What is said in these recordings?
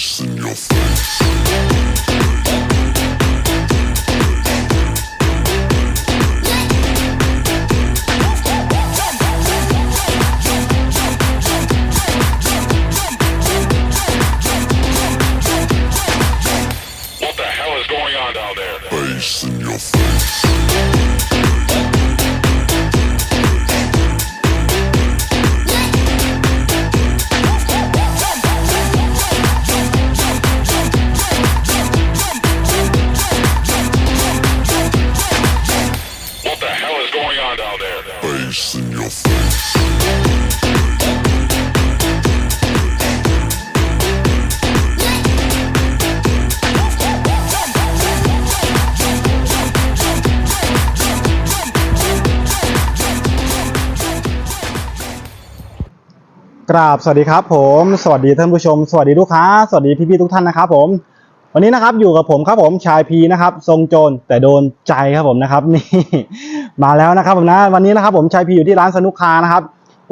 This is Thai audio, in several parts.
Bass in your face. กราบสวัสดีครับผมสวัสดีท่านผู้ชม สวัสดีลูกค้า สวัสดีพี่ๆทุกท่านนะครับผมวันนี้นะครับอยู่กับผมครับผมชายพีนะครับทรงโจรแต่โดนใจครับผมนะครับนี่มาแล้วนะครับผมนะวันนี้นะครับผมชายพีอยู่ที่ร้านสนุกคานะครับ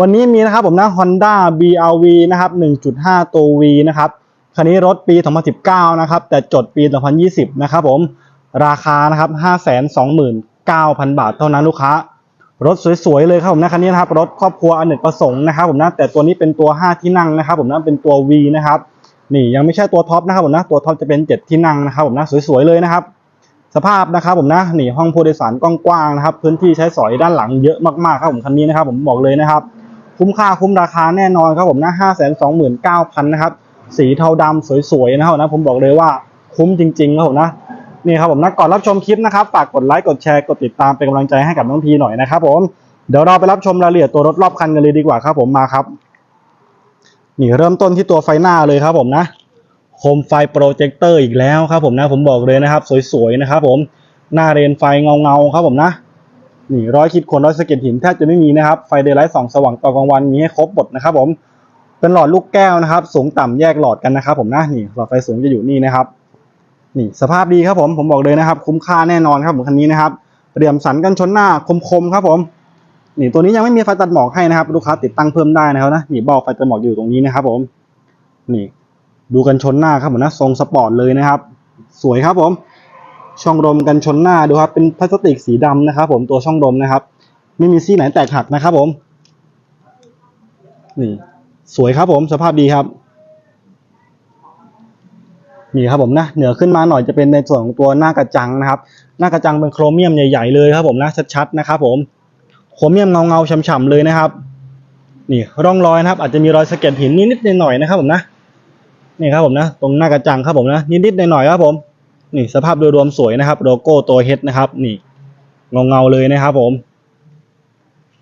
วันนี้มีนะครับผมนะ Honda BRV นะครับ 1.5 ตัว V นะครับคันนี้รถปี 2019 นะครับแต่จดปี 2020 นะครับผมราคานะครับ 529,000 บาทเท่านั้นลูกค้า รถสวยๆเลยครับผมนะคันนี้นะครับรถครอบครัวอเนกประสงค์นะครับผมนะแต่ตัวนี้เป็นตัว 5 ที่นั่งนะครับผมนะเป็นตัว V นะครับนี่ยังไม่ใช่ตัวท็อปนะครับผมนะตัวท็อปจะเป็น 7 ที่นั่งนะครับผมนะสวยๆเลยนะครับ สภาพนะครับผมนะนี่ห้องผู้โดยสารกว้างๆนะครับ พื้นที่ใช้สอยด้านหลังเยอะมากๆครับผมคันนี้นะครับ ผมบอกเลยนะครับ คุ้มค่าคุ้มราคาแน่นอนครับผมนะห้าแสนสองหมื่นเก้าพันนะครับสีเทาดำสวยๆนะครับนะผมบอกเลยว่าคุ้มจริงๆครับผมนะ นี่ครับผมนะก่อนรับชมคลิปนะครับฝากกดไลค์กดแชร์กดติดตามเป็นกำลังใจให้กับน้องพีหน่อยนะครับผมเดี๋ยวเราไปรับชมรายละเอียดตัวรถรอบคันกันเลยดีกว่าครับผมมาครับ นี่เริ่มต้นที่ตัวไฟหน้าเลยครับผมนะโคมไฟโปรเจคเตอร์อีกแล้วครับผมนะผมบอกเลยนะครับ สวยๆนะครับผมหน้าเรนไฟเงาๆครับผมนะนี่ร้อยขีดขนร้อยสะเก็ดหินแทบจะไม่มีนะครับไฟเดย์ไลท์ส่องสว่างตอนกลางวันมีให้ครบหมดนะครับผมเป็นหลอดลูกแก้วนะครับ สูงต่ำแยกหลอดกันนะครับผมนะนี่หลอดไฟสูงจะอยู่นี่นะครับ นี่สภาพดีครับผมผมบอกเลยนะครับ คุ้มค่าแน่นอนครับผมคันนี้นะครับเหลี่ยมสันกันชนหน้าคมๆครับผมนี่ตัวนี้ยังไม่มีไฟตัดหมอกให้นะครับ ลูกค้าติดตั้งเพิ่มได้นะครับนะนี่บอกไฟตัดหมอกอยู่ตรงนี้นะครับ ผม นี่ ดูกันชนหน้าครับผมนะทรงสปอร์ตเลยนะครับ สวยครับผม ช่องลมกันชนหน้าดูครับ เป็นพลาสติกสีดำนะครับ ผมตัวช่องลมนะครับ ไม่มีซี่ไหนแตกหักนะครับ ผม นี่ สวยครับผมสภาพดีครับ นี่ครับผมนะเหนือขึ้นมาหน่อยจะเป็นในส่วนของตัวหน้ากระจังนะครับ หน้ากระจังเป็นโครเมียมใหญ่ๆเลยครับผมนะชัดๆนะครับผมโครเมียมเงาๆฉ่ำๆเลยนะครับนี่ร่องรอยนะครับ อาจจะมีรอยสะเก็ดหินนิดๆหน่อยๆนะครับผมนะนี่ครับผมนะ ตรงหน้ากระจังครับผมนะนิดๆหน่อยๆครับผม นี่สภาพโดยรวมสวยนะครับ โลโก้ตัวเฮดนะครับ นี่เงาๆเลยนะครับผม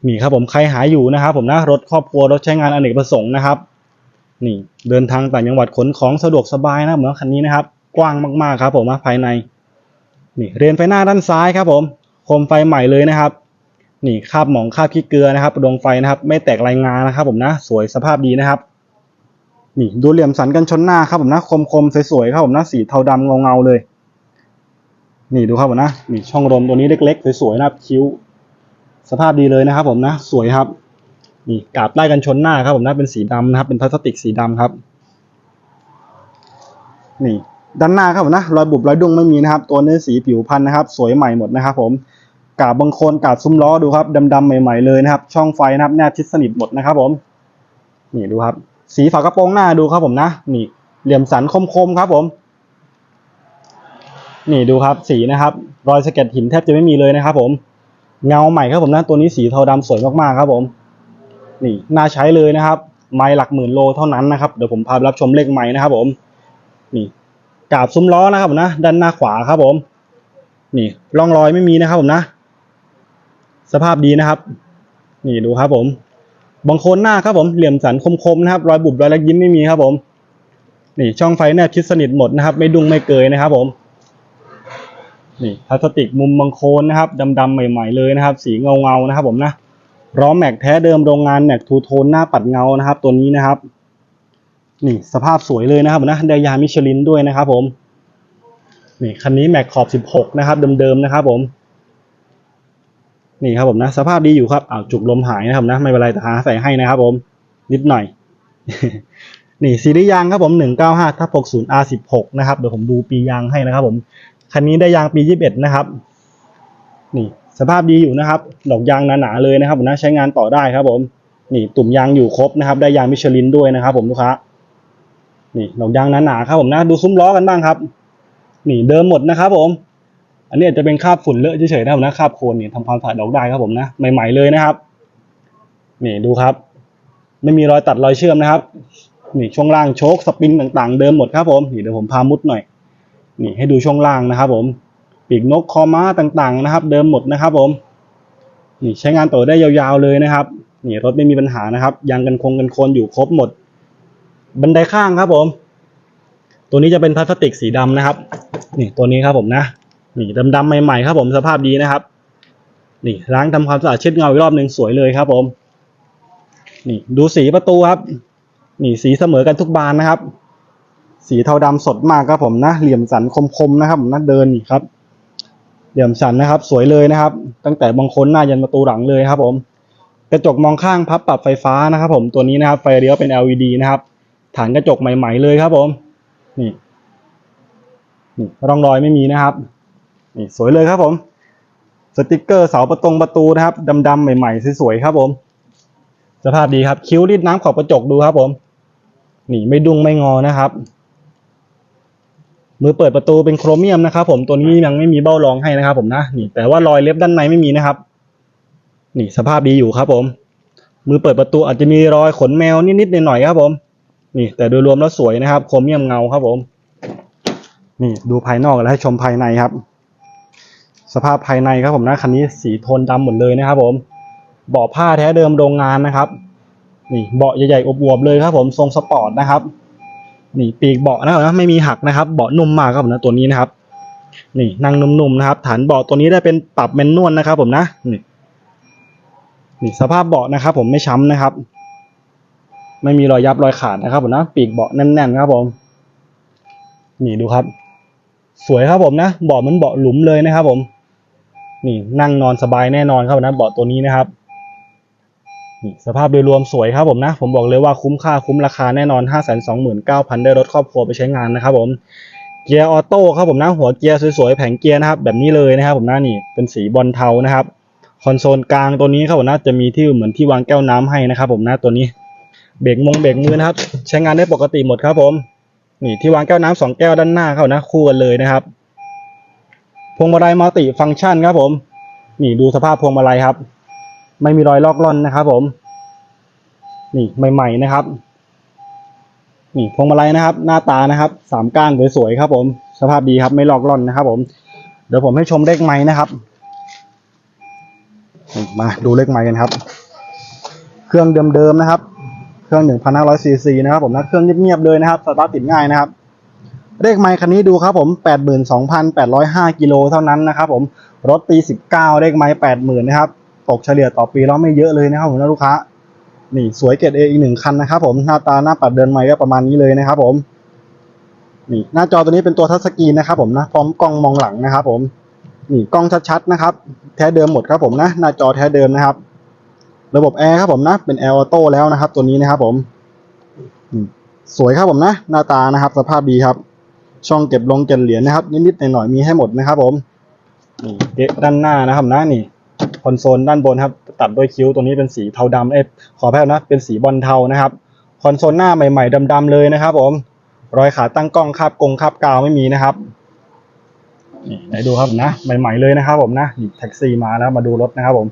นี่ครับผมใครหาอยู่นะครับผมนะรถครอบครัวรถใช้งานอเนกประสงค์นะครับ นี่เดินทางต่างจังหวัดขนของสะดวกสบายนะเหมือนคันนี้นะครับ กว้างมากๆครับ ผมภายในนี่เรียนไฟหน้าด้านซ้ายครับ ผมโคมไฟใหม่เลยนะครับ นี่คาบหมองคาบขี้เกลือนะครับดวงไฟนะครับ ไม่แตกรายงานนะครับ ผมนะ สวยสภาพดีนะครับ นี่ดูเหลี่ยมสันกันชนหน้าครับผมนะคมๆสวยๆครับผมนะสีเทาดำเงาๆเลย นี่ดูครับผมนะนี่ช่องลมตัวนี้เล็กๆสวยๆนะครับคิ้ว สภาพดีเลยนะครับ ผมนะ สวยครับ นี่กาบไล่กันชนหน้าครับผมนะเป็นสีดำนะครับเป็นพลาสติกสีดำครับ นี่ด้านหน้าครับผมนะรอยบุบรอยดุ้งไม่มีนะครับ ตัวเนื้อสีผิวพันธุ์นะครับ สวยใหม่หมดนะครับ ผมกาบบางโคนกาบซุ้มล้อดูครับดำๆใหม่ ๆเลยนะครับ ช่องไฟนะครับแนบชิดสนิทหมดนะครับ ผม นี่ดูครับ สีฝากระโปรงหน้าดูครับผมนะนี่เหลี่ยมสันคมๆครับผม นี่ดูครับสีนะครับ รอยสะเก็ดหินแทบจะไม่มีเลยนะครับ ผมเงาใหม่ครับผมนะตัวนี้สีเทาดำสวยมากๆครับผม นี่น่าใช้เลยนะครับไม้หลักหมื่นโลเท่านั้นนะครับเดี๋ยวผมพาไปรับชมเลขไม้นะครับผมนี่กาบซุ้มล้อนะครับผมนะด้านหน้าขวาครับผม นี่ร่องรอยไม่มีนะครับผมนะ สภาพดีนะครับ นี่ดูครับผมบางโคนหน้าครับผมเหลี่ยมสันคมๆนะครับ รอยบุบรอยเล็กยิ้มไม่มีครับผม นี่ช่องไฟแนบชิดสนิทหมดนะครับ ไม่ดุ้งไม่เกยนะครับผม นี่พลาสติกมุมบางโคนนะครับดำๆใหม่ ๆเลยนะครับ สีเงาๆนะครับผมนะ ล้อแม็กแท้เดิมโรงงานแม็กทูโทนหน้าปัดเงานะครับ ตัวนี้นะครับนี่สภาพสวยเลยนะครับนะไดยามิชลินด้วยนะครับผมนี่คันนี้แม็กขอบ 16 นะครับ เดิมๆนะครับผมนี่ครับผมนะสภาพดีอยู่ครับอ้าวจุกลมหายนะครับนะไม่เป็นไรแต่หาใส่ให้นะครับผมนิดหน่อย นี่ซีรีส์ยางครับผม 195ทับ60 R16 นะครับเดี๋ยวผมดูปียางให้นะครับผมคันนี้ได้ยางปี 21 นะครับ นี่ สภาพดีอยู่นะครับ ดอกยางหนาๆเลยนะครับผมนะใช้งานต่อได้ครับผม นี่ตุ่มยางอยู่ครบนะครับ ได้ยางมิชลินด้วยนะครับ ผมลูกค้า นี่ดอกยางหนาๆครับผมนะ ดูซุ้มล้อกันบ้างครับ นี่เดิมหมดนะครับ ผม อันนี้อาจจะเป็นคราบฝุ่นเลอะเฉยๆนะครับนะคราบโคลนนี่ทำความสะอาดออกได้ครับผมนะ ใหม่ๆเลยนะครับ นี่ดูครับ ไม่มีรอยตัดรอยเชื่อมนะครับ นี่ช่วงล่างโชคสปริงต่าง ๆ เดิมหมดครับผม นี่เดี๋ยวผมพามุดหน่อย นี่ให้ดูช่วงล่างนะครับ ผม ปีกนกคอม้าต่างๆนะครับ เดิมหมดนะครับผมนี่ใช้งานต่อได้ยาวๆเลยนะครับนี่รถไม่มีปัญหานะครับ ยางกันคงกันโคนอยู่ครบหมด บันไดข้างครับผม ตัวนี้จะเป็นพลาสติกสีดำนะครับ นี่ตัวนี้ครับผมนะนี่ดำๆใหม่ๆครับผมสภาพดีนะครับ นี่ล้างทำความสะอาดเช็ดเงาอีกรอบหนึ่งสวยเลยครับผม นี่ดูสีประตูครับ นี่สีเสมอกันทุกบานนะครับ สีเทาดำสดมากครับผมนะ เหลี่ยมสันคมๆนะครับผมนะเดินนี่ครับ เหลี่ยมสันนะครับ สวยเลยนะครับ ตั้งแต่บางคนหน้ายันประตูหลังเลยครับผมกระจกมองข้างพับปรับไฟฟ้านะครับ ผมตัวนี้นะครับไฟเลี้ยวเป็น LED นะครับ ฐานกระจกใหม่ ๆ เลยครับผมนี่นี่ร่องรอยไม่มีนะครับนี่สวยเลยครับผม สติกเกอร์เสาประตงประตูนะครับดำๆใหม่ๆสวยๆครับผม สภาพดีครับคิ้วรีดน้ำขอบกระจกดูครับผม นี่ไม่ดุ้งไม่งอนะครับ มือเปิดประตูเป็นโครเมียมนะครับผมตัวนี้ยังไม่มีเบ้ารองให้นะครับผมนะนี่แต่ว่ารอยเล็บด้านในไม่มีนะครับ นี่สภาพดีอยู่ครับผม มือเปิดประตูอาจจะมีรอยขนแมวนิดๆหน่อยๆครับผม นี่แต่โดยรวมแล้วสวยนะครับ โครเมียมเงาครับผม นี่ดูภายนอกแล้วให้ชมภายในครับ สภาพภายในครับผมนะคันนี้สีโทนดำหมดเลยนะครับผมเบาะผ้าแท้เดิมโรงงานนะครับ นี่เบาะใหญ่ๆอวบๆเลยครับผมทรงสปอร์ตนะครับ นี่ปีกเบาะนะครับนะไม่มีหักนะครับเบาะนุ่มมากครับผมนะตัวนี้นะครับ นี่นั่งนุ่มๆนะครับ ฐานเบาะตัวนี้ได้เป็นปรับแมนนวลนะครับผมนะนี่นี่สภาพเบาะนะครับ ผมไม่ช้ำนะครับ ไม่มีรอยยับรอยขาดนะครับผมนะ ปีกเบาะแน่นๆครับผม นี่ดูครับ สวยครับผมนะเบาะมันเบาะหลุมเลยนะครับ ผม นี่นั่งนอนสบายแน่นอนครับนะเบาะตัวนี้นะครับ นี่สภาพโดยรวมสวยครับผมนะ ผมบอกเลยว่าคุ้มค่าคุ้มราคาแน่นอน 5 2 9 0 0 0 ได้รถครอบครัวไปใช้งานนะครับผมเกียร์ออโต้ครับผมนะ หัวเกียร์สวยๆแผงเกียร์นะครับ แบบนี้เลยนะครับผมนะนี่เป็นสีบอลเทานะครับคอนโซลกลางตัวนี้ครับผมนะจะมีที่เหมือนที่วางแก้วน้ำให้นะครับ ผมนะตัวนี้เบรกมงเบรกมือนะครับ ใช้งานได้ปกติหมดครับผม นี่ที่วางแก้วน้ำสองแก้วด้านหน้าเขานะ คู่กันเลยนะครับ พวงมาลัยมัลติฟังก์ชันครับผม นี่ดูสภาพพวงมาลัยครับ ไม่มีรอยลอกล่อนนะครับ ผม นี่ใหม่ ๆนะครับ นี่พวงมาลัยนะครับ หน้าตานะครับ สามก้านสวยๆครับ ผม สภาพดีครับ ไม่ลอกล่อนนะครับ ผม เดี๋ยวผมให้ชมเลขไม้นะครับ มาดูเลขไม้กันครับ เครื่องเดิมๆนะครับ เครื่อง1,500ซีซีนะครับ ผมนะเครื่องเงียบๆเลยนะครับสตาร์ทติดง่ายนะครับเลขไมค์คันนี้ดูครับผม 82,805 กิโลเท่านั้นนะครับผม รถปี 19 เลขไมค์80,000 นะครับ ตกเฉลี่ยต่อปีแล้วไม่เยอะเลยนะครับผมนะลูกค้า นี่สวยเกรดเออีกหนึ่งคันนะครับผมหน้าตาหน้าปัดเดินไมค์ก็ประมาณนี้เลยนะครับผมนี่หน้าจอตัวนี้เป็นตัวทัชสกรีนนะครับผมนะพร้อมกล้องมองหลังนะครับผมนี่กล้องชัดๆนะครับ แท้เดิมหมดครับผมนะหน้าจอแท้เดิมนะครับ ระบบแอร์ครับผมนะ เป็นแอร์ออโต้แล้วนะครับ ตัวนี้นะครับผมสวยครับผมนะ หน้าตานะครับ สภาพดีครับ ช่องเก็บลงเก็บเหรียญนะครับ นิดๆหน่อยๆมีให้หมดนะครับ ผมนี่เกะด้านหน้านะครับนะนี่ อนโซลด้านบนครับ ตัดด้วยคิ้วตัวนี้เป็นสีเทาดำเอ้ยขอแพ้นะ เป็นสีบอลเทานะครับ คอนโซลหน้าใหม่ ๆดำๆเลยนะครับ ผม รอยขาตั้งกล้องคาบกงคาบกาวไม่มีนะครับนี่ไหนดูครับนะใหม่ ๆเลยนะครับ ผมนะนี่แท็กซี่มาแล้วมาดูรถนะครับ ผม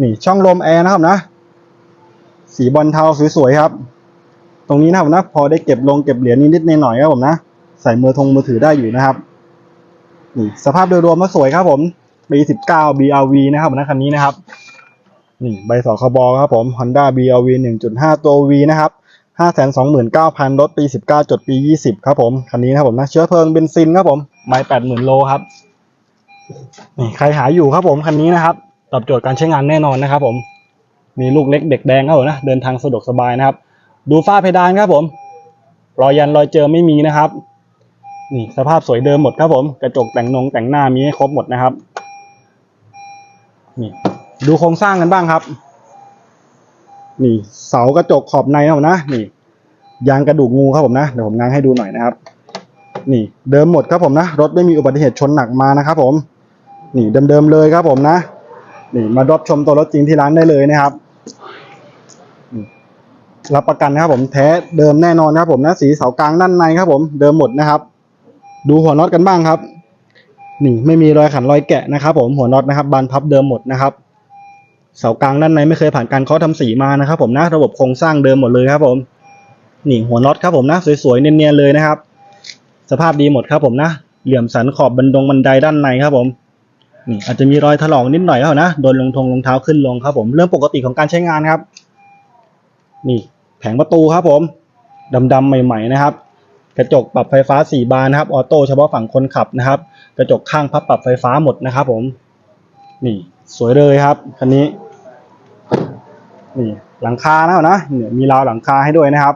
นี่ช่องลมแอร์นะครับนะ สีบอลเทาสวยๆครับ ตรงนี้นะครับนะพอได้เก็บลงเก็บเหรียญนิดๆหน่อยๆครับผมนะใส่มือทงมือถือได้อยู่นะครับนี่สภาพโดยรวมก็สวยครับผม ปี 19 BRV นะครับนะคันนี้นะครับนี่ใบสคบครับผม Honda BRV 1.5 ตัว V นะครับ529,000รถปี 19 จดปี 20 ครับผมคันนี้นะครับผมนะเชื้อเพลิงเบนซินครับผมไมล์80,000 โลครับนี่ใครหาอยู่ครับผมคันนี้นะครับตอบโจทย์การใช้งานแน่นอนนะครับผมมีลูกเล็กเด็กแดงครับผมนะเดินทางสะดวกสบายนะครับ ดูฝ้าเพดานครับผมรอยยันรอยเจอไม่มีนะครับ นี่สภาพสวยเดิมหมดครับผม กระจกแต่งนงแต่งหน้ามีให้ครบหมดนะครับ นี่ดูโครงสร้างกันบ้างครับ นี่เสากระจกขอบในครับผมนะ นี่ ยางกระดูกงูครับผมนะ เดี๋ยวผมง้างให้ดูหน่อยนะครับ นี่เดิมหมดครับผมนะ รถไม่มีอุบัติเหตุชนหนักมานะครับผม นี่เดิมๆเลยครับผมนะ นี่มาดรอปชมตัวรถจริงที่ร้านได้เลยนะครับรับประกันนะครับผมแท้เดิมแน่นอนครับผมนะสีเสากลางด้านในครับผมเดิมหมดนะครับ ดูหัวน็อตกันบ้างครับ นี่ไม่มีรอยขันรอยแกะนะครับผมหัวน็อตนะครับบานพับเดิมหมดนะครับเสากลางด้านในไม่เคยผ่านการเคาะทำสีมานะครับ ผมนะระบบโครงสร้างเดิมหมดเลยครับผมนี่หัวน็อตครับผมนะสวยๆเนียนๆเลยนะครับ สภาพดีหมดครับผมนะเหลี่ยมสันขอบบันดงบันไดด้านในครับผมนี่อาจจะมีรอยถลอกนิดหน่อยครับนะโดนลงทงรองเท้าขึ้นลงครับผมเรื่องปกติของการใช้งานครับ นี่แผงประตูครับผมดำๆใหม่ ๆนะครับ กระจกปรับไฟฟ้าสีบานนะครับออโต้เฉพาะฝั่งคนขับนะครับ กระจกข้างพับปรับไฟฟ้าหมดนะครับผม นี่สวยเลยครับคันนี้ นี่หลังคานะนะเนี่ยมีราวหลังคาให้ด้วยนะครับ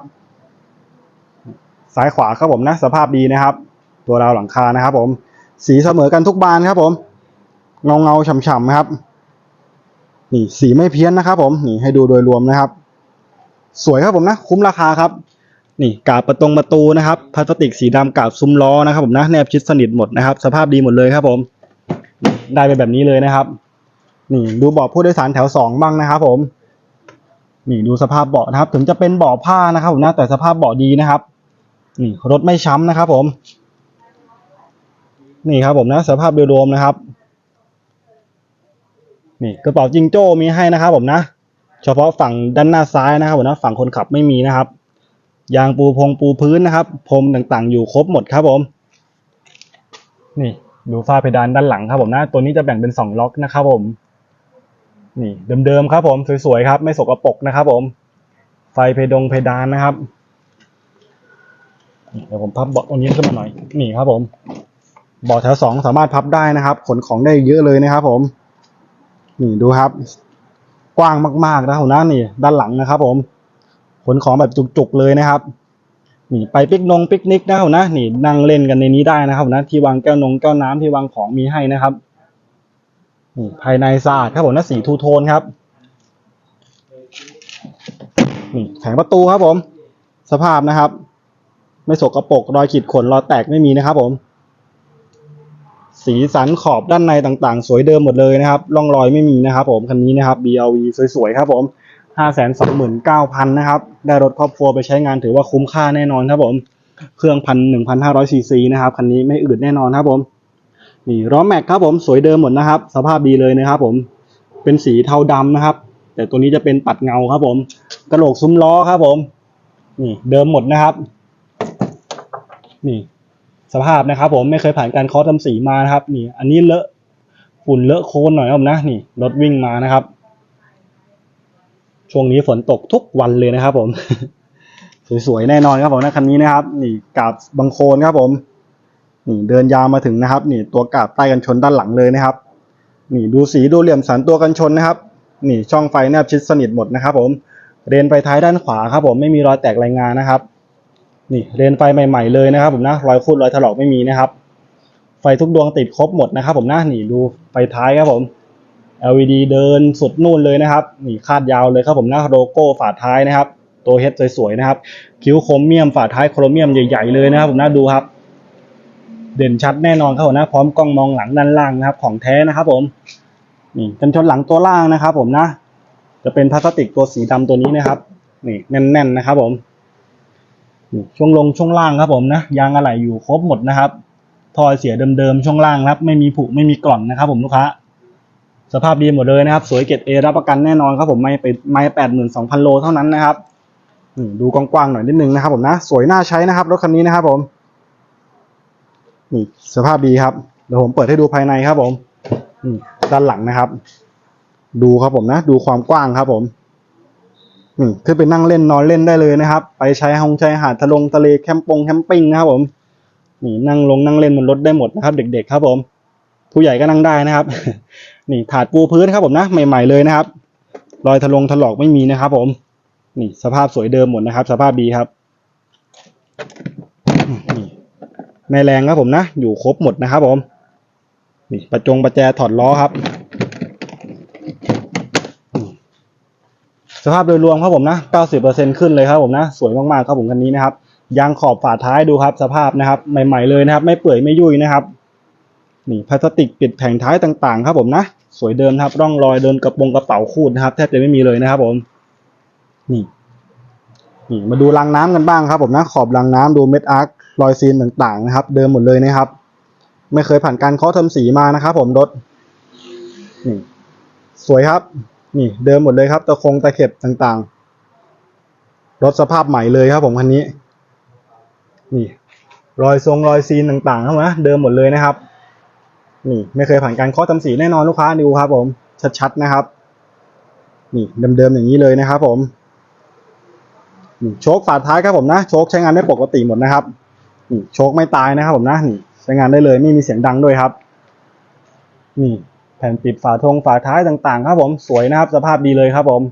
ซ้ายขวาครับผมนะ สภาพดีนะครับ ตัวราวหลังคานะครับ ผม สีเสมอกันทุกบานครับผม เงาเงาฉ่ำๆครับ นี่สีไม่เพี้ยนนะครับ ผมนี่ให้ดูโดยรวมนะครับ สวยครับผมนะ คุ้มราคาครับ นี่กาบประตงประตูนะครับพลาสติกสีดำกาบซุ้มล้อนะครับผมนะแนบชิดสนิทหมดนะครับ สภาพดีหมดเลยครับผม ได้ไปแบบนี้เลยนะครับ นี่ดูเบาะผู้โดยสารแถวสองบ้างนะครับ ผม นี่ดูสภาพเบาะนะครับ ถึงจะเป็นเบาะผ้านะครับผมนะแต่สภาพเบาะดีนะครับ นี่รถไม่ช้ำนะครับ ผม นี่ครับผมนะ สภาพโดยรวมนะครับ นี่กระเป๋าจิงโจ้มีให้นะครับ ผมนะเฉพาะฝั่งด้านหน้าซ้ายนะครับผมนะฝั่งคนขับไม่มีนะครับ ยางปูพงปูพื้นนะครับพรมต่างๆ อยู่ครบหมดครับผม นี่ดูฝ้าเพดานด้านหลังครับผมนะ ตัวนี้จะแบ่งเป็นสองล็อกนะครับผม นี่เดิมๆครับผมสวยๆครับ ไม่สกปรกนะครับผม ไฟเพดงเพดานนะครับเดี๋ยวผมพับเบาะตรงนี้ขึ้นมาหน่อย นี่ครับผมเบาะแถวสองสามารถพับได้นะครับ ขนของได้เยอะเลยนะครับผม นี่ดูครับ กว้างมากๆนะผมนะนี่ ด้านหลังนะครับผม ขนของแบบจุกๆเลยนะครับนี่ไปปิกนงปิกนิกนะครับนะนี่นั่งเล่นกันในนี้ได้นะครับนะที่วางแก้วนงแก้วน้ำที่วางของมีให้นะครับนี่ภายในสะอาดครับผมนะสีทูโทนครับนี่แผงประตูครับผม สภาพนะครับ ไม่สกรปรกรอยขีดข่วนรอยแตกไม่มีนะครับผมสีสันขอบด้านในต่างๆ สวยเดิมหมดเลยนะครับ ร่องรอยไม่มีนะครับผม คันนี้นะครับ BLV สวยๆ ครับผม ห้าแสนสองหมื่นเก้าพันนะครับ ได้รถครอบครัวไปใช้งานถือว่าคุ้มค่าแน่นอนครับผม เครื่องพันหนึ่งพันห้าร้อยซีซีนะครับ คันนี้ไม่อืดแน่นอนครับผม นี่ล้อแม็กครับผมสวยเดิมหมดนะครับ สภาพดีเลยนะครับผม เป็นสีเทาดำนะครับ แต่ตัวนี้จะเป็นปัดเงาครับผม กระโหลกซุ้มล้อครับผม นี่เดิมหมดนะครับ นี่สภาพนะครับ ผมไม่เคยผ่านการเคาะทำสีมานะครับ นี่ อันนี้เลอะฝุ่นเลอะโคลนหน่อยครับนะ นี่รถวิ่งมานะครับ ช่วงนี้ฝนตกทุกวันเลยนะครับผม สวยๆแน่นอนครับผมนะคันนี้นะครับ นี่กาบบางโคลนครับผมนี่เดินยาวมาถึงนะครับ นี่ตัวกาบใต้กันชนด้านหลังเลยนะครับ นี่ดูสีดูเหลี่ยมสันตัวกันชนนะครับ นี่ช่องไฟแนบชิดสนิทหมดนะครับ ผมเรนไฟท้ายด้านขวาครับ ผมไม่มีรอยแตกรายงานนะครับ นี่เรนไฟใหม่ ๆเลยนะครับ ผมนะรอยคูดรอยถลอกไม่มีนะครับ ไฟทุกดวงติดครบหมดนะครับ ผมนะนี่ดูไฟท้ายครับผม LED เดินสุดนู่นเลยนะครับนี่คาดยาวเลยครับผมนะโลโก้ฝาท้ายนะครับ ตัวเฮดสวยๆนะครับ คิ้วโครเมียมฝาท้ายโครเมียมใหญ่ๆเลยนะครับผมนะดูครับ เด่นชัดแน่นอนครับผมนะพร้อมกล้องมองหลังด้านล่างนะครับ ของแท้นะครับผมนี่กันชนหลังตัวล่างนะครับ ผมนะ จะเป็นพลาสติกตัวสีดำตัวนี้นะครับ นี่แน่นๆนะครับผมนี่ช่วงลงช่วงล่างครับผมนะยางอะไหล่อยู่ครบหมดนะครับทอยเสียเดิมๆช่วงล่างครับ ไม่มีผุไม่มีกร่อนนะครับ ผมลูกค้า สภาพดีหมดเลยนะครับ สวยเกรดเอรับประกันแน่นอนครับผมไม่ไปไม่แปดหมื่นสองพันโลเท่านั้นนะครับดูกว้างๆหน่อยนิดนึงนะครับผมนะสวยน่าใช้นะครับรถคันนี้นะครับผมนี่สภาพดีครับเดี๋ยวผมเปิดให้ดูภายในครับผมนี่ด้านหลังนะครับ ดูครับผมนะ ดูความกว้างครับผมนี่ขึ้นไปนั่งเล่นนอนเล่นได้เลยนะครับ ไปใช้หงใชายหาดทะลงทะเลแคมปงแคมปิ้งนะครับผมนี่นั่งลงนั่งเล่นบนรถได้หมดนะครับ เด็ก ๆ ครับผม ผู้ใหญ่ก็นั่งได้นะครับ นี่ถาดปูพื้นครับผมนะใหม่ ๆเลยนะครับ รอยถลงถลอกไม่มีนะครับ ผม นี่สภาพสวยเดิมหมดนะครับ สภาพดีครับนี่แม่แรงครับผมนะ อยู่ครบหมดนะครับผม นี่ประจงประแจถอดล้อครับ สภาพโดยรวมครับผมนะ 90%ขึ้นเลยครับผมนะ สวยมากๆครับผมคันนี้นะครับยางขอบฝาท้ายดูครับ สภาพนะครับ ใหม่ ๆเลยนะครับ ไม่เปื่อยไม่ยุ่ยนะครับ นี่พลาสติกปิดแผงท้ายต่างๆ ครับผมนะ สวยเดิมครับ ร่องรอยเดินกระโปรงกระเป๋าคูดนะครับแทบจะไม่มีเลยนะครับผม นี่นี่มาดูรางน้ำกันบ้างครับผมนะขอบรางน้ำดูเม็ดอาร์ครอยซีนต่างๆนะครับ เดิมหมดเลยนะครับ ไม่เคยผ่านการเคาะทำสีมานะครับผมรถนี่สวยครับ นี่เดิมหมดเลยครับตะคงตะเข็บต่างๆ รถสภาพใหม่เลยครับผมคันนี้ นี่ รอยทรงรอยซีนต่างๆครับนะเดิมหมดเลยนะครับ นี่ไม่เคยผ่านการเคาะทำสีแน่นอนลูกค้าดูครับ ผม ชัดๆนะครับ นี่เดิมๆอย่างนี้เลยนะครับ ผมนี่โชคฝาท้ายครับผมนะโชคใช้งานได้ปกติหมดนะครับนี่โชคไม่ตายนะครับ ผมนะนี่ใช้งานได้เลยไม่มีเสียงดังด้วยครับ นี่ แผ่นปิดฝาทงฝาท้ายต่างๆ ครับ ผมสวยนะครับ สภาพดีเลยครับ ผม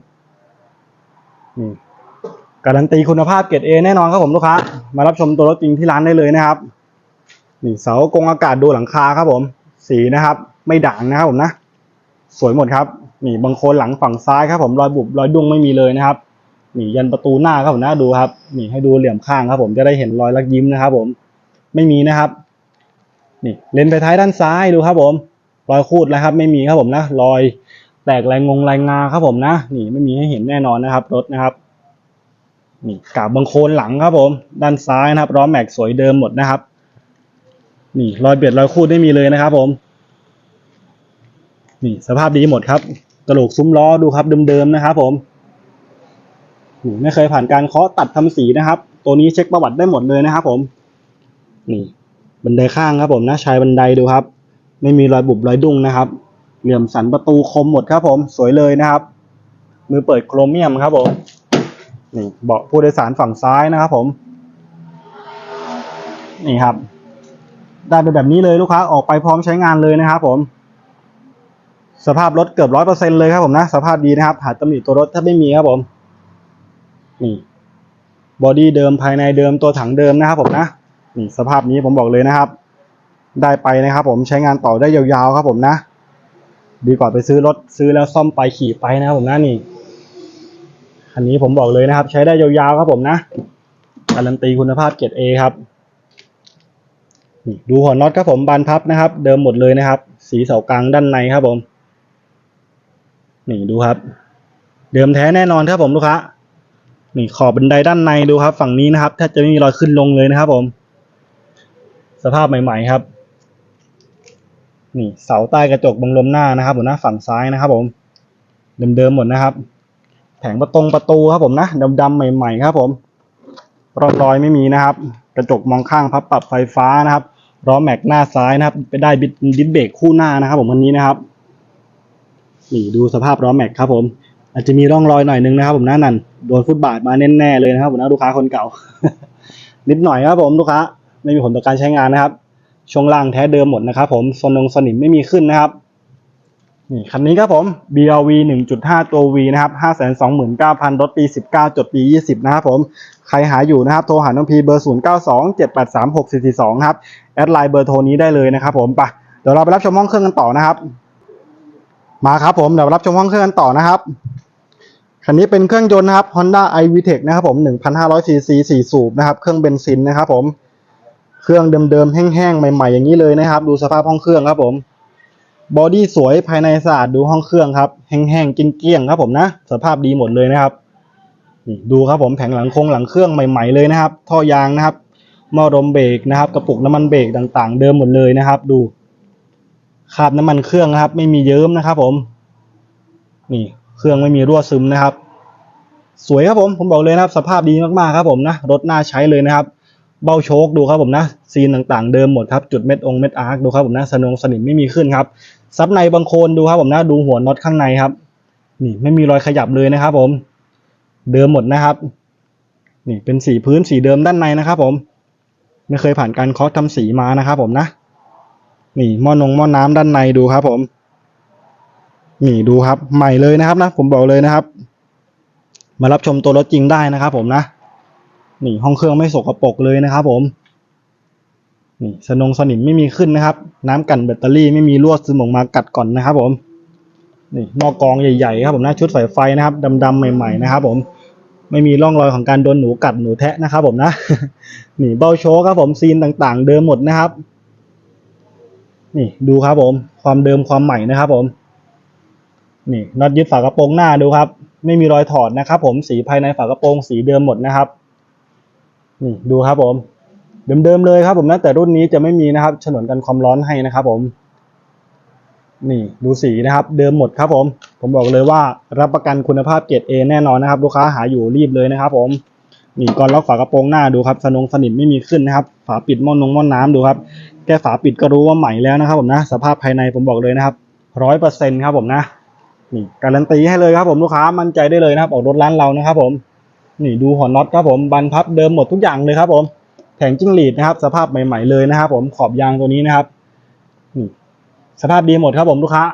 นี่การันตีคุณภาพเกรดเอแน่นอนครับผมลูกค้ามารับชมตัวรถจริงที่ร้านได้เลยนะครับนี่เสากรงอากาศดูหลังคาครับผม สีนะครับ ไม่ด่างนะครับผมนะ สวยหมดครับนี่บางโคนหลังฝั่งซ้ายครับ ผมรอยบุบรอยดุ้งไม่มีเลยนะครับนี่ยันประตูหน้าครับผมนะดูครับนี่ให้ดูเหลี่ยมข้างครับ ผมจะได้เห็นรอยลักยิ้มนะครับ ผมไม่มีนะครับ นี่เลนส์ไปท้ายด้านซ้ายดูครับ ผม รอยคูดนะครับ ไม่มีครับผมนะรอยแตกลายงงลายงาครับผมนะนี่ไม่มีให้เห็นแน่นอนนะครับ รถนะครับนี่กาบบังโคลนหลังครับผม ด้านซ้ายนะครับล้อแม็กสวยเดิมหมดนะครับ นี่รอยเบียดรอยคูดไม่มีเลยนะครับผม นี่สภาพดีหมดครับกระโหลกซุ้มล้อดูครับเดิมๆนะครับผมนี่ไม่เคยผ่านการเคาะตัดทำสีนะครับ ตัวนี้เช็คประวัติได้หมดเลยนะครับผม นี่บันไดข้างครับผมนะชายบันไดดูครับ ไม่มีรอยบุบรอยดุ้งนะครับ เหลี่ยมสันประตูคมหมดครับผม สวยเลยนะครับ มือเปิดโครเมียมครับผมนี่เบาะผู้โดยสารฝั่งซ้ายนะครับผม นี่ครับ ได้เป็นแบบนี้เลยลูกค้าออกไปพร้อมใช้งานเลยนะครับผม สภาพรถเกือบร้อยเปอร์เซ็นเลยครับผมนะ สภาพดีนะครับ หาตำหนิตัวรถถ้าไม่มีครับผม นี่บอดี้เดิมภายในเดิมตัวถังเดิมนะครับผมนะ นี่สภาพนี้ผมบอกเลยนะครับ ได้ไปนะครับผมใช้งานต่อได้ยาวๆครับผมนะ ดีกว่าไปซื้อรถซื้อแล้วซ่อมไปขี่ไปนะครับผมนะนี่คันนี้ผมบอกเลยนะครับ ใช้ได้ยาวๆครับผมนะการันตีคุณภาพเกรดเอครับ ดูหัวน็อตครับผมบานพับนะครับ เดิมหมดเลยนะครับ สีเสากลางด้านในครับผมนี่ดูครับ เดิมแท้แน่นอนครับผมลูกค้านี่ขอบบันไดด้านในดูครับ ฝั่งนี้นะครับแทบจะไม่มีรอยขึ้นลงเลยนะครับ ผม สภาพใหม่ ๆครับ นี่เสาใต้กระจกบังลมหน้านะครับผมนะฝั่งซ้ายนะครับ ผมเดิมๆหมดนะครับ แผงประตงประตูครับผมนะดำๆใหม่ ๆ ครับ ผมรอยรอยไม่มีนะครับ กระจกมองข้างพับปรับไฟฟ้านะครับ ล้อแม็กหน้าซ้ายนะครับ ไปได้บิดดิสเบรกคู่หน้านะครับ ผมคันนี้นะครับนี่ดูสภาพล้อแม็กครับผม อาจจะมีร่องรอยหน่อยนึงนะครับ ผมนะนั่นโดนฟุตบาทมาแน่ๆเลยนะครับผมนะลูกค้าคนเก่า นิดหน่อยครับผมลูกค้าไม่มีผลต่อการใช้งานนะครับช่วงล่างแท้เดิมหมดนะครับ ผมสนงสนิมไม่มีขึ้นนะครับ นี่คันนี้ครับผม BRV 1.5 ตัว V นะครับ 529,000รถปี 19 จดปี 20 นะครับผม ใครหาอยู่นะครับ โทรหาน้องพีเบอร์ 0927836442ครับ แอดไลน์เบอร์โทรนี้ได้เลยนะครับผมไปเดี๋ยวเราไปรับชมห้องเครื่องกันต่อนะครับ มาครับผม เดี๋ยวรับชมห้องเครื่องกันต่อนะครับ คันนี้เป็นเครื่องยนต์นะครับ Honda iVTEC นะครับผม1,500 cc 4 สูบนะครับ เครื่องเบนซินนะครับผม เครื่องเดิมๆ แห้งๆ ใหม่ๆ อย่างนี้เลยนะครับ ดูสภาพห้องเครื่องครับผม บอดี้สวยภายในสะอาดดูห้องเครื่องครับ แห้งๆกินเกลี้ยงๆครับผมนะ สภาพดีหมดเลยนะครับนี่ดูครับผมแผงหลังโครงหลังเครื่องใหม่ๆเลยนะครับ ท่อยางนะครับหม้อลมเบรกนะครับ กระปุกน้ำมันเบรกต่างๆ เดิมหมดเลยนะครับ ดูคราบน้ำมันเครื่องนะครับ ไม่มีเยิ้มนะครับ ผม นี่เครื่องไม่มีรั่วซึมนะครับ สวยครับผมผมบอกเลยนะครับ สภาพดีมากๆครับผมนะรถน่าใช้เลยนะครับ เบ้าโชคดูครับผมนะซีนต่างๆ เดิมหมดครับจุดเม็ดองเม็ดอาร์คดูครับผมนะสนงสนิมไม่มีขึ้นครับ ซับในบางโคนดูครับผมนะดูหัวน็อตข้างในครับ นี่ไม่มีรอยขยับเลยนะครับ ผม เดิมหมดนะครับ นี่เป็นสีพื้นสีเดิมด้านในนะครับ ผม ไม่เคยผ่านการเคาะทำสีมานะครับ ผมนะนี่หม้อนงหม้อน้ำด้านในดูครับ ผมนี่ดูครับ ใหม่เลยนะครับนะ ผมบอกเลยนะครับ มารับชมตัวรถจริงได้นะครับ ผมนะนี่ห้องเครื่องไม่สกปรกเลยนะครับ ผม นี่สนงสนิมไม่มีขึ้นนะครับ น้ำกันแบตเตอรี่ไม่มีรั่วซึมออกมากัดก่อนนะครับ ผม นี่หม้อกองใหญ่ๆครับผมนะชุดสายไฟนะครับดำๆใหม่ ๆ นะครับ ผมไม่มีร่องรอยของการโดนหนูกัดหนูแทะนะครับผมนะนี่เบ้าโชครับผมซีนต่างๆ เดิมหมดนะครับ นี่ดูครับผม ความเดิมความใหม่นะครับ ผม นี่น็อตยึดฝากระโปรงหน้าดูครับ ไม่มีรอยถอดนะครับ ผมสีภายในฝากระโปรงสีเดิมหมดนะครับ นี่ดูครับผม เดิมๆเลยครับผมนะแต่รุ่นนี้จะไม่มีนะครับฉนวนกันความร้อนให้นะครับผม นี่ดูสีนะครับ เดิมหมดครับผม ผมบอกเลยว่ารับประกันคุณภาพเกรด A แน่นอนนะครับ ลูกค้าหาอยู่รีบเลยนะครับ ผมนี่ก่อนล็อกฝากระโปรงหน้าดูครับสนงสนิมไม่มีขึ้นนะครับ ฝาปิดหม้อนงหม้อนน้ำดูครับแค่ฝาปิดก็รู้ว่าใหม่แล้วนะครับ ผมนะ สภาพภายในผมบอกเลยนะครับร้อยเปอร์เซ็นครับผมนะนี่การันตีให้เลยครับผมลูกค้ามั่นใจได้เลยนะครับออกรถร้านเรานะครับ ผม นี่ดูหัวน็อตครับผมบันพับเดิมหมดทุกอย่างเลยครับผม แผงจิ้งหรีดนะครับ สภาพใหม่ ๆเลยนะครับ ผมขอบยางตัวนี้นะครับนี่สภาพดีหมดครับผมลูกค้า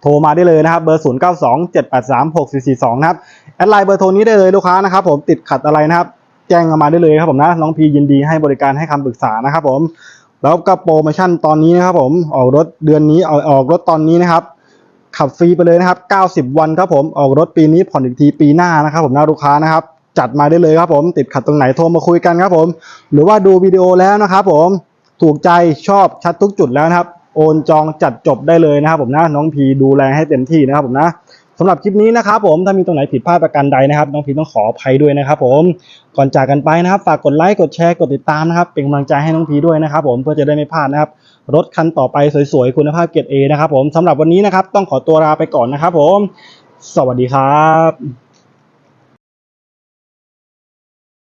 โทรมาได้เลยนะครับ เบอร์ 0 9 2 7 8 3 6 4 4 2 นะครับ แอดไลน์เบอร์โทรนี้ได้เลยลูกค้านะครับ ผมติดขัดอะไรนะครับ แจ้งมาได้เลยครับผมนะ น้องพียินดีให้บริการให้คำปรึกษานะครับผม แล้วก็โปรโมชั่นตอนนี้นะครับ ผมออกรถเดือนนี้ออกออกรถตอนนี้นะครับ ขับฟรีไปเลยนะครับ 90 วันครับผมออกรถปีนี้ผ่อนอีกทีปีหน้านะครับ ผมนะลูกค้านะครับ จัดมาได้เลยครับผม ติดขัดตรงไหนโทรมาคุยกันครับผม หรือว่าดูวิดีโอแล้วนะครับผมถูกใจชอบชัดทุกจุดแล้วนะครับ โอนจองจัดจบได้เลยนะครับผมนะน้องพีดูแลให้เต็มที่นะครับผมนะสำหรับคลิปนี้นะครับผมถ้ามีตรงไหนผิดพลาดประการใดนะครับ น้องพีต้องขออภัยด้วยนะครับผมก่อนจากกันไปนะครับ ฝากกดไลค์กดแชร์กดติดตามนะครับ เป็นกำลังใจให้น้องพีด้วยนะครับ ผมเพื่อจะได้ไม่พลาดนะครับรถคันต่อไปสวยๆคุณภาพเกรด A นะครับผมสำหรับวันนี้นะครับ ต้องขอตัวลาไปก่อนนะครับผม สวัสดีครับ